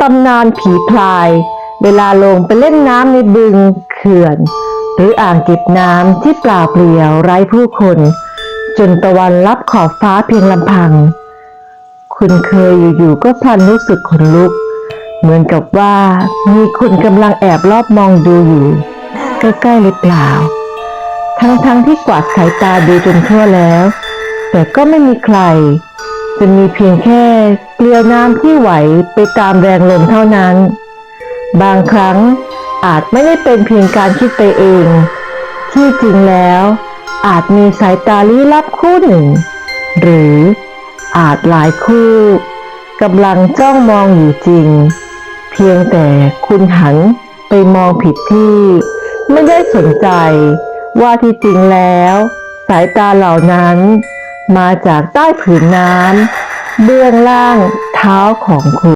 ตำนานผีพลาย เวลาลงไปเล่นน้ำในบึงเขื่อน หรืออ่างเก็บน้ำที่เปล่าเปลี่ยวไร้ผู้คน จนตะวันรับขอบฟ้าเพียงลำพัง คุณเคยอยู่ๆก็พลันรู้สึกขนลุก เหมือนกับว่ามีคนกำลังแอบรอบมองดูอยู่ ใกล้ๆหรือเปล่า ทั้งๆที่กวาดสายตาดูจนทั่วแล้ว แต่ก็ไม่มีใคร จะมีเพียงแค่เกลียวน้ำที่ไหวไปตามแรงลมเท่านั้น บางครั้งอาจไม่ได้เป็นเพียงการคิดไปเอง ที่จริงแล้ว อาจมีสายตาลี้ลับคู่หนึ่ง หรืออาจหลายคู่กำลังจ้องมองอยู่จริง เพียงแต่คุณหันไปมองผิดที่ ไม่ได้สนใจว่าที่จริงแล้ว สายตาเหล่านั้น มาจากใต้ผืนน้ำเบื้องล่างเท้าของคุณ